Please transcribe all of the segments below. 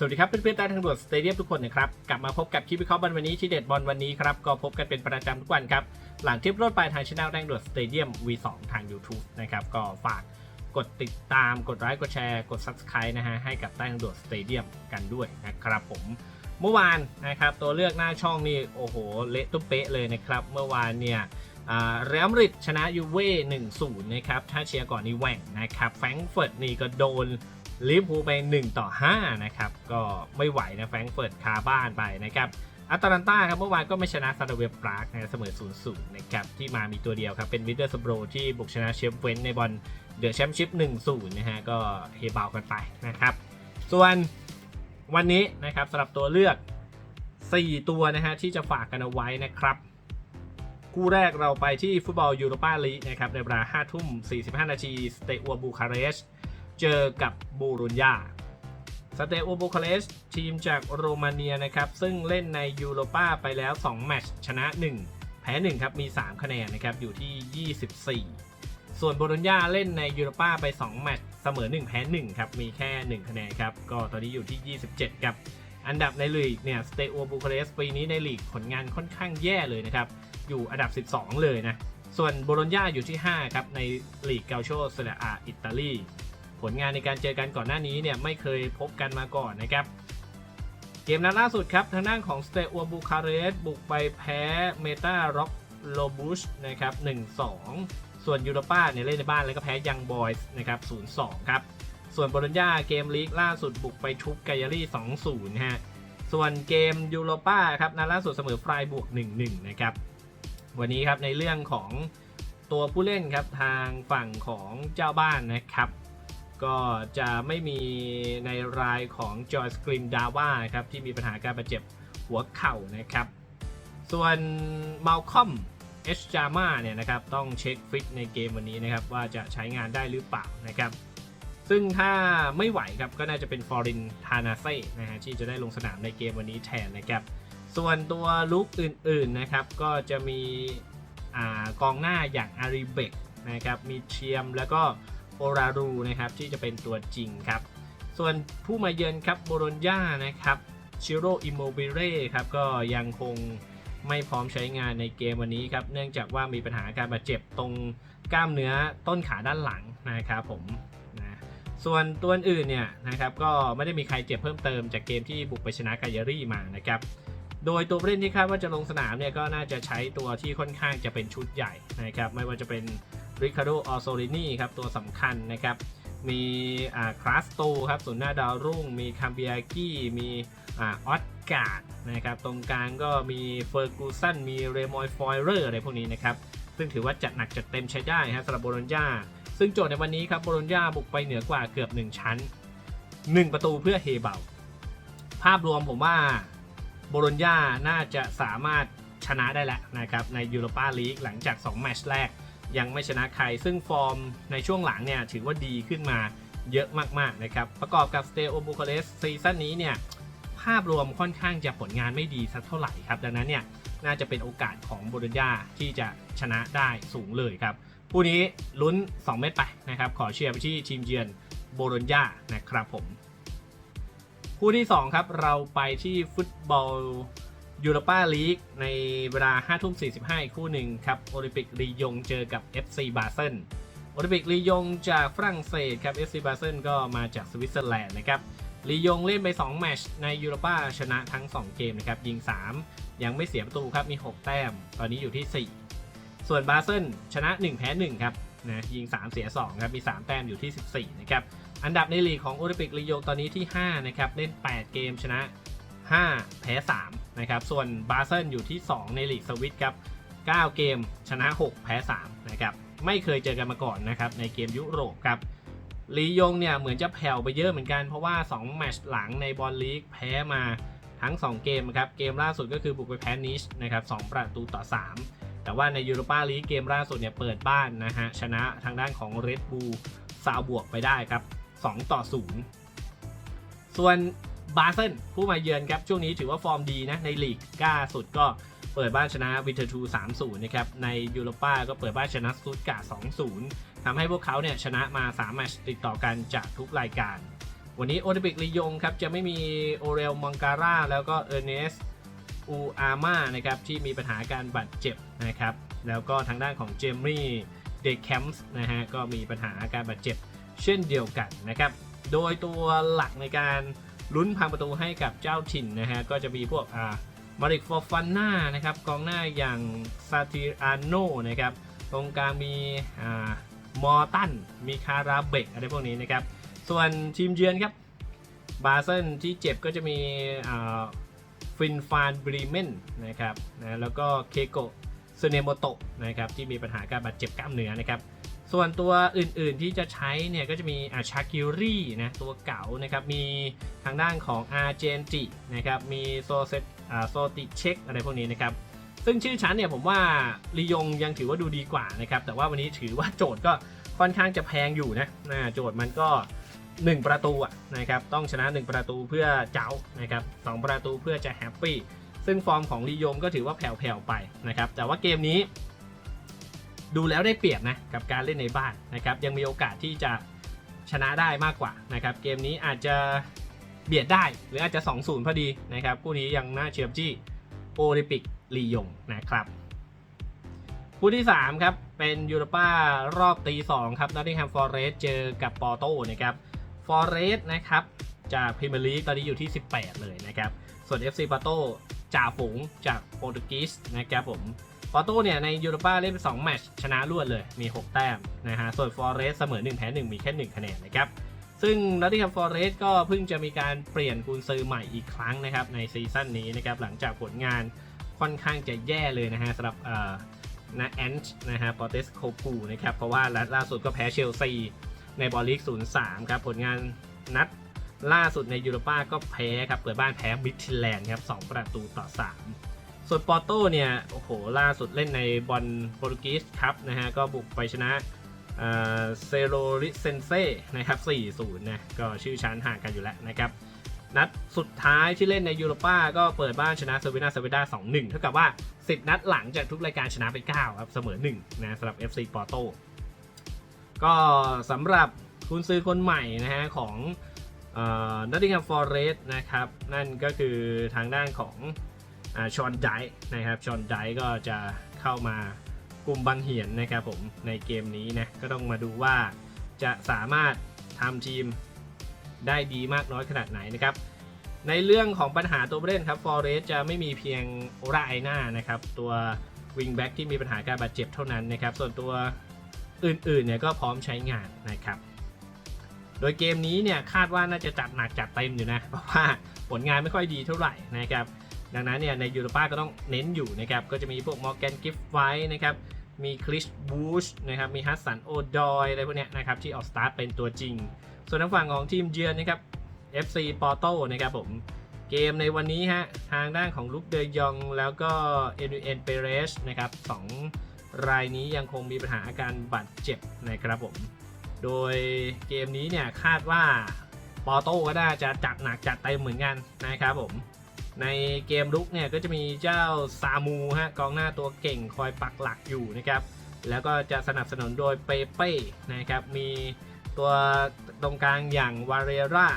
สวัสดีครับเพื่อนๆใต้ทางด่วนสเตเดียมทุกคนนะครับ กลับมาพบกับคลิปวิเคราะห์บอลวันนี้ที่เด็ดบอลวันนี้ครับ ก็พบกันเป็นประจำทุกวันครับ หลังคลิปรถไปทางช่องแรงด่วนสเตเดียม V2 ทาง YouTube นะครับ ก็ฝากกดติดตามกดไลค์กดแชร์กด Subscribe นะฮะให้กับใต้ทางด่วนสเตเดียมกันด้วยนะครับผมเมื่อวานนะครับตัวเลือกหน้าช่องนี่โอ้โหเละตุ้มเป๊ะเลยนะครับ เมื่อวานเนี่ยเรอัลมาดริดชนะยูเว่1-0นะครับถ้าเชียร์ก่อนนี่แหว่งนะครับแฟรงก์เฟิร์ตนี่ก็โดน ลิเวอร์พูลไป 1 ต่อ 5 นะครับ ก็ไม่ไหวนะแฟรงก์เฟิร์ตคาบ้านไปนะครับอัตแลนตาครับเมื่อวานก็ไม่ชนะซาดเวลปรากนะเสมอ0-0นย์นะครับที่มามีตัวเดียวครับ เป็นวิเตอร์สโบรที่บุกชนะเชฟเวนในบอลเดอะแชมเปี้ยนชิพ1-0นะฮะก็เฮบากันไปนะครับ ส่วนวันนี้นะครับสำหรับตัวเลือก 4 ตัวนะฮะที่จะฝากกันเอาไว้นะครับ คู่แรกเราไปที่ฟุตบอลยูโรปาลีกนะครับในเวลา5ทุ่ม45 นาทีสเตอัวบูคาเรส เจอกับบูรุญญาสเตโอบูคาเรสทีมจากโรมาเนียนะครับ ซึ่งเล่นในยูโรป้าไปแล้ว 2 แมตช์ชนะ 1 แพ้ 1 ครับ มี 3 คะแนนนะครับ อยู่ที่ 24 ส่วนบูรุญญาเล่นในยูโรป้าไป 2 แมตช์เสมอ 1 แพ้ 1 ครับ มีแค่ 1 คะแนนครับ ก็ตอนนี้อยู่ที่ 27 ครับ อันดับในลีกเนี่ยสเตโอบูคาเรสปีนี้ในลีกผลงานค่อนข้างแย่เลยนะครับ อยู่อันดับ 12 เลยนะ ส่วนโบโลญญาอยู่ที่ 5 ครับ ในลีกเกาโชเซเรียอาอิตาลี ผลงานในการเจอกันก่อนหน้านี้เนี่ยไม่เคยพบกันมาก่อนนะครับ เกมนัดล่าสุดครับ ทางด้านของสเตอวบูคาเรส์บุกไปแพ้เมตาร็อกโลบุชนะครับ1-2 ส่วนยูโรป้าเนี่ยเล่นในบ้านแล้วก็แพ้ยังบอยส์นะครับ0-2 ครับ ส่วนโบโลญญาเกมลีกล่าสุดบุกไปทุบไกยารี่2-0ฮะส่วนเกมยูโรป้าครับนัดล่าสุดเสมอฟรายบวก 1-1 นะครับ วันนี้ครับในเรื่องของตัวผู้เล่นครับทางฝั่งของเจ้าบ้านนะครับ ก็จะไม่มีในรายของจอร์สกริมดาว่าครับที่มีปัญหาการบาดเจ็บหัวเข่านะครับ ส่วนมาลคอมเอชจามาเนี่ยนะครับต้องเช็คฟิตในเกมวันนี้นะครับว่าจะใช้งานได้หรือเปล่านะครับ ซึ่งถ้าไม่ไหวครับก็น่าจะเป็นฟอรินทานาเซ่นะฮะที่จะได้ลงสนามในเกมวันนี้แทนนะครับ ส่วนตัวลุกอื่นๆนะครับก็จะมีอกองหน้าอย่างอาริเบกนะครับมีเชียมแล้วก็ โอรารูนะครับที่จะเป็นตัวจริงครับ ส่วนผู้มาเยือนครับโบโรญญานะครับชิโรอิโมบิเร่ครับก็ยังคงไม่พร้อมใช้งานในเกมวันนี้ครับ เนื่องจากว่ามีปัญหาการบาดเจ็บตรงกล้ามเนื้อต้นขาด้านหลังนะครับผมนะส่วนตัวอื่นเนี่ยนะครับก็ไม่ได้มีใครเจ็บเพิ่มเติมจากเกมที่บุกไปชนะกายารี่มานะครับโดยตัวผู้เล่นที่คาดว่าจะลงสนามเนี่ยก็น่าจะใช้ตัวที่ค่อนข้างจะเป็นชุดใหญ่นะครับไม่ว่าจะเป็น ริคาร์โดออโซลินีครับตัวสำคัญนะครับ มีคลาสโตครับศูนย์หน้าดาวรุ่ง มีคัมเบียกี้ มีออสการ์ดนะครับ ตรงกลางก็มีเฟอร์กูสัน มีเรมอยฟอยเรอร์อะไรพวกนี้นะครับ ซึ่งถือว่าจัดหนักจัดเต็มใช้ได้ครับสำหรับโบโลญญาซึ่งโจทย์ในวันนี้ครับโบโลญญาบุกไปเหนือกว่าเกือบ 1 ชั้น 1 ประตูเพื่อเฮเบาภาพรวมผมว่าโบโลญญาน่าจะสามารถชนะได้แล้วนะครับในยูโรปาลีกหลังจาก 2 แมตช์แรก ยังไม่ชนะใคร ซึ่งฟอร์มในช่วงหลังเนี่ยถือว่าดีขึ้นมาเยอะมากๆนะครับ ประกอบกับสเตโอบูคาเรสซีซั่นนี้เนี่ยภาพรวมค่อนข้างจะผลงานไม่ดีสักเท่าไหร่ครับ ดังนั้นเนี่ยน่าจะเป็นโอกาสของโบโลญญาที่จะชนะได้สูงเลยครับผู้นี้ลุ้น 2 เม็ดไปนะครับ ขอเชียร์ไปที่ทีมเยือนโบโลญญานะครับผม คู่ที่ 2 ครับ เราไปที่ฟุตบอล ยูโรปาลีกในเวลา5ทุ่ม45อีกคู่หนึ่งครับโอลิมปิกลียงเจอกับ FC บาเซนโอลิมปิกลียงจากฝรั่งเศสครับ FC บาเซนก็มาจากสวิตเซอร์แลนด์นะครับลียงเล่นไป 2 แมตช์ในยูโรปาชนะทั้ง 2 เกมนะครับยิง 3 ยังไม่เสียประตูครับมี 6 แต้ม ตอนนี้อยู่ที่ 4 ส่วนบาเซนชนะ 1 แพ้ 1 ครับนะยิง 3 เสีย2ครับมี 3 แต้มอยู่ที่ 14นะครับอันดับในลีกของโอลิมปิกลียงตอนนี้ที่5นะครับเล่น 8 เกมชนะ 5 แพ้ 3 นะครับ ส่วนบาเซนอยู่ที่ 2 ในลีกสวิตครับ 9 เกมชนะ 6 แพ้ 3 นะครับ ไม่เคยเจอกันมาก่อนนะครับ ในเกมยุโรปครับลียงเนี่ยเหมือนจะแผ่วไปเยอะเหมือนกัน เพราะว่า 2 แมตช์หลังในบอลลีกแพ้มาทั้ง 2 เกมครับ เกมล่าสุดก็คือบุกไปแพ้นิชนะครับ2ประตูต่อ 3 แต่ว่าในยูโรปาลีกเกมล่าสุดเนี่ยเปิดบ้านนะฮะชนะทางด้านของเรดบูลซาวบวกไปได้ครับ 2 ต่อ 0 ส่วน บาเซนผู้มาเยือนครับ ช่วงนี้ถือว่าฟอร์มดีนะ ในลีกก้าสุดก็เปิดบ้านชนะวิเทอร์ทู3-0 นะครับ ในยูโรป้าก็เปิดบ้านชนะสตุตกา2-0ทำให้พวกเขาเนี่ยชนะมา 3 แมตช์ติดต่อกันจากทุกรายการ วันนี้โอลิมปิกลียงครับ จะไม่มีโอเรลมังการ่าแล้วก็เออร์เนสอูอาม่านะครับที่มีปัญหาการบาดเจ็บนะครับ แล้วก็ทางด้านของเจมมี่เดคแคมส์นะฮะก็มีปัญหาการบาดเจ็บเช่นเดียวกันนะครับ โดยตัวหลักในการ ลุ้นพังประตูให้กับเจ้าถิ่นนะฮะก็จะมีพวกอ่ามาริกฟอร์ฟันนานะครับกองหน้าอย่างซาติอาโนนะครับตรงกลางมีอ่ามอร์ตันมีคาราเบกอะไรพวกนี้นะครับ ส่วนทีมเยือนครับบาเซนที่เจ็บก็จะมีฟินฟานบรีเมนนะครับนะแล้วก็เคโกซเนโมโตะนะครับที่มีปัญหาการบาดเจ็บกล้ามเนื้อนะครับ ส่วนตัวอื่นๆที่จะใช้เนี่ยก็จะมีอาชาคิรี่นะตัวเก่านะครับ มีทางด้านของอาร์เจนจินะครับ มีโซเซตอ่าโซติเช็กอะไรพวกนี้นะครับ ซึ่งชื่อชั้นเนี่ยผมว่าลียงยังถือว่าดูดีกว่านะครับ แต่ว่าวันนี้ถือว่าโจทย์ก็ค่อนข้างจะแพงอยู่นะนะโจทย์มันก็ 1 ประตูอะนะครับ ต้องชนะ 1 ประตูเพื่อเจ้านะครับสประตูเพื่อจะแฮปปี้ ซึ่งฟอร์มของลียงก็ถือว่าแผ่วๆไปนะครับ แต่ว่าเกมนี้ ดูแล้วได้เปรียบนะกับการเล่นในบ้านนะครับยังมีโอกาสที่จะชนะได้มากกว่านะครับเกมนี้อาจจะเบียดได้หรืออาจจะ 2-0 พอดีนะครับคู่นี้ยังน่าเชื่อมจี้โอลิมปิกลียงนะครับคู่ที่ 3 ครับ เป็นยูโรป้ารอบตี 2 ครับนอตติงแฮมฟอร์เรสเจอกับปอร์โตนะครับฟอร์เรสนะครับจากพรีเมียร์ลีกตอนนี้อยู่ที่ 18 เลยนะครับ ส่วน FC ปอร์โตจ่าฝูงจากโปรตุเกสนะครับผม ปอร์โตเนี่ยในยูโรป้าเล่นไป2แมตช์ชนะรวดเลยมี 6 แต้มนะฮะส่วนฟอร์เรสเสมอ 1 แพ้ 1 มีแค่ 1 คะแนนนะครับ ซึ่งนอตติงแฮมฟอร์เรสก็เพิ่งจะมีการเปลี่ยนกุนซือใหม่อีกครั้งนะครับ ในซีซั่นนี้นะครับ หลังจากผลงานค่อนข้างจะแย่เลยนะฮะสำหรับเอ่อนะแอนช์นะฮะปอเตสโคปูนะครับ เพราะว่าล่าสุดก็แพ้เชลซีในบอลลีก 0-3 ครับผลงานนัดล่าสุดในยูโรป้าก็แพ้ครับเปิดบ้านแพ้มิดทิแลนด์ครับ2ประตูต่อ 3 ส่วนปอร์โตเนี่ย โอ้โห ล่าสุดเล่นในบอลโปรตุเกสครับนะฮะ ก็บุกไปชนะเซโรริเซนเซ่นะครับ4-0 นะ ก็ชื่อชั้นห่างกันอยู่แล้วนะครับ นัดสุดท้ายที่เล่นในยูโรป้าก็เปิดบ้านชนะเซอร์วินาเซอร์วิด้า2-1 เท่ากับว่า 10 นัดหลังจากทุกรายการชนะไป 9 ครับเสมอ 1 นะสำหรับ FC Porto ก็สำหรับคุณซื้อคนใหม่นะฮะของนัตติงแฮมฟอร์เรสนะครับ นั่นก็คือทางด้านของ ชอนไดนะครับชอนไดก็จะเข้ามากลุ่มบังเหียนนะครับผมในเกมนี้นะก็ต้องมาดูว่าจะสามารถทำทีมได้ดีมากน้อยขนาดไหนนะครับในเรื่องของปัญหาตัวผู้เล่นครับฟอร์เรสจะไม่มีเพียงโอราไอนานะครับตัววิงแบ็กที่มีปัญหาการบาดเจ็บเท่านั้นนะครับส่วนตัวอื่นๆเนี่ยก็พร้อมใช้งานนะครับโดยเกมนี้เนี่ยคาดว่าน่าจะจัดหนักจัดเต็มอยู่นะเพราะว่าผลงานไม่ค่อยดีเท่าไหร่นะครับ ดังนั้นเนี่ยในยูโรป้าก็ต้องเน้นอยู่นะครับ ก็จะมีพวกมอร์แกนกิฟไฟนะครับ มีคริสบูชนะครับ มีฮัสสันโอดอยอะไรพวกเนี้ยนะครับ ที่ออกสตาร์ทเป็นตัวจริง ส่วนทางฝั่งของทีมเยือนนะครับ FC Porto นะครับผม เกมในวันนี้ฮะ ทางด้านของลุกเดยองแล้วก็เอ็นเดนเปเรสนะครับสองรายนี้ยังคงมีปัญหาอาการบาดเจ็บนะครับผม โดยเกมนี้เนี่ยคาดว่าปอโต้ก็น่าจะจัดหนักจัดเต็มเหมือนกันนะครับผม ในเกมลุกเนี่ยก็จะมีเจ้าซามูฮะกองหน้าตัวเก่งคอยปักหลักอยู่นะครับ แล้วก็จะสนับสนุนโดยเปเป้นะครับ มีตัวตรงกลางอย่างวาเรรา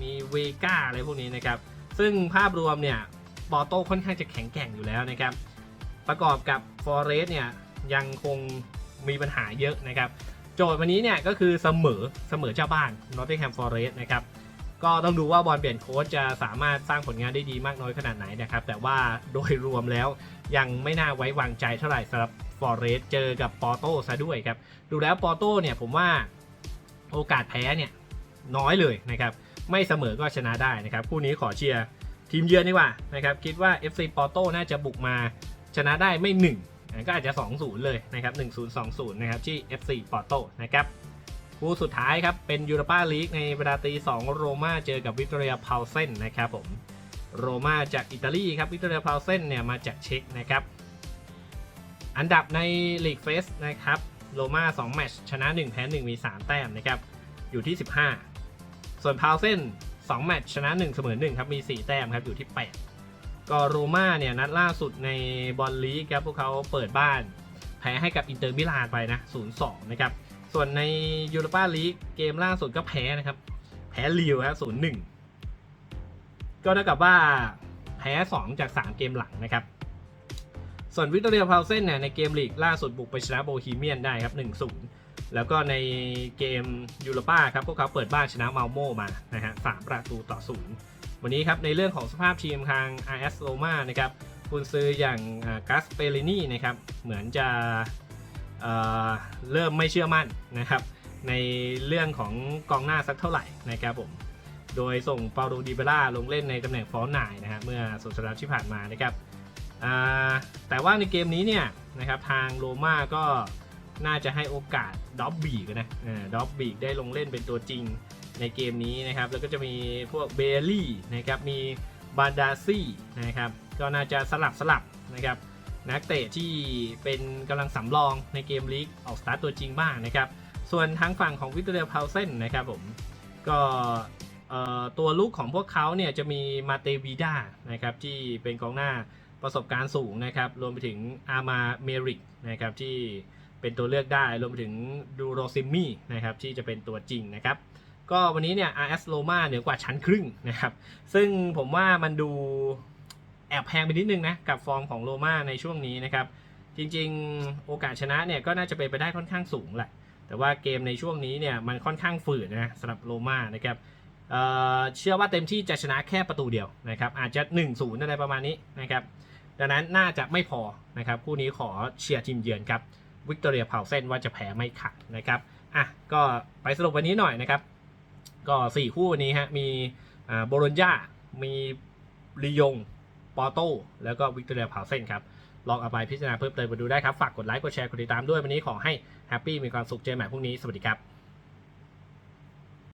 มีเวก้าอะไรพวกนี้นะครับ ซึ่งภาพรวมเนี่ยปอโต้ค่อนข้างจะแข็งแกร่งอยู่แล้วนะครับ ประกอบกับฟอร์เรสเนี่ยยังคงมีปัญหาเยอะนะครับ โจทย์วันนี้เนี่ยก็คือเสมอเสมอเจ้าบ้าน Nottingham Forest นะครับ ก็ต้องดูว่าบอลเปลี่ยนโค้ชจะสามารถสร้างผลงานได้ดีมากน้อยขนาดไหนนะครับ แต่ว่าโดยรวมแล้วยังไม่น่าไว้วางใจเท่าไหร่สำหรับฟอร์เรสเจอกับปอโต้ซะด้วยครับ ดูแล้วปอโต้เนี่ยผมว่าโอกาสแพ้เนี่ยน้อยเลยนะครับ ไม่เสมอก็ชนะได้นะครับ คู่นี้ขอเชียร์ทีมเยือนดีกว่านะครับ คิดว่า FC Porto น่าจะบุกมาชนะได้ไม่ 1 ก็อาจจะ 2-0 เลยนะครับ 1-0 2-0 นะครับที่ FC Porto นะครับ คู่สุดท้ายครับ เป็นยูโรปาลีกในเวลาตี2โรม่าเจอกับวิกตอเรียพาวเซนนะครับผมโรม่าจากอิตาลีครับวิกตอเรียพาวเซนเนี่ยมาจากเช็กนะครับ อันดับในลีกเฟสนะครับโรม่า2แมตช์ชนะ 1 แพ้ 1 มี 3 แต้มนะครับอยู่ที่ 15 ส่วนพาวเซน2แมตช์ชนะ 1 เสมอ1ครับมี 4 แต้มครับอยู่ที่ 8 ก็โรม่าเนี่ยนัดล่าสุดในบอลลีกครับพวกเขาเปิดบ้าน แพ้ให้กับอินเตอร์มิลานไปนะ 0-2 นะครับ ส่วนในยูโรปาลีกเกมล่าสุดก็แพ้นะครับ แพ้ลิวฮะศูนย์หนึ่งก็เท่ากับว่าแพ้ 2 จาก 3 เกมหลังนะครับ ส่วนวิกตอเรียพาวเซนเนี่ยในเกมลีกล่าสุดบุกไปชนะโบฮีเมียนได้ครับ 1-0 แล้วก็ในเกมยูโรป้าครับพวกเขาเปิดบ้านชนะมาลโมมานะฮะสามประตูต่อศูนย์วันนี้ครับในเรื่องของสภาพทีมทาง RS Roma นะครับคุณซื้ออย่างกัสเปเรนี่นะครับเหมือนจะ เริ่มไม่เชื่อมั่นนะครับ ในเรื่องของกองหน้าสักเท่าไหร่นะครับผม โดยส่งเปาโลดิเบล่าลงเล่นในตำแหน่งฟอร์นายนะฮะเมื่อสุดสัปดาห์ที่ผ่านมานะครับแต่ว่าในเกมนี้เนี่ยนะครับทางโรม่าก็น่าจะให้โอกาสด็อบบีกนะด็อบบีกได้ลงเล่นเป็นตัวจริงในเกมนี้นะครับ แล้วก็จะมีพวกเบลลี่นะครับ มีบานดาซี่นะครับ ก็น่าจะสลับสลับนะครับ นักเตะที่เป็นกำลังสำรองในเกมลีกออกสตาร์ตตัวจริงบ้างนะครับ ส่วนทางฝั่งของวิกตอเรียพาวเซนนะครับผมก็ตัวลูกของพวกเขาเนี่ยจะมีมาเตวีดานะครับที่เป็นกองหน้าประสบการณ์สูงนะครับ รวมไปถึงอามาเมริกนะครับที่เป็นตัวเลือกได้ รวมไปถึงดูโรซิมมี่นะครับที่จะเป็นตัวจริงนะครับก็วันนี้เนี่ย RS Roma เหนือกว่าชั้นครึ่งนะครับ ซึ่งผมว่ามันดู แอบแพงไปนิดนึงนะกับฟอร์มของโรม่าในช่วงนี้นะครับจริงๆ โอกาสชนะเนี่ยก็น่าจะเป็นไปได้ค่อนข้างสูงแหละ แต่ว่าเกมในช่วงนี้เนี่ยมันค่อนข้างฝืดนะสำหรับโรม่านะครับเเชื่อว่าเต็มที่จะชนะแค่ประตูเดียวนะครับอาจจะ 1-0อะไรประมาณนี้นะครับดังนั้นน่าจะไม่พอนะครับคู่นี้ขอเชียร์ทีมเยือนครับวิกตอเรียเผาเส้นว่าจะแพ้ไม่ขาดนะครับอะก็ไปสรุปวันนี้หน่อยนะครับ ก็ 4 คู่วันนี้ฮะมีอ่าโบโลญญามีลียง ปอโตแล้วก็วิกตอเรียเผาเส้นครับลองเอาไปพิจารณาเพิ่มเติมมาดูได้ครับ ฝากกดไลค์กดแชร์กดติดตามด้วยวันนี้ขอให้แฮปปี้มีความสุขเจอใหม่พรุ่งนี้สวัสดีครับ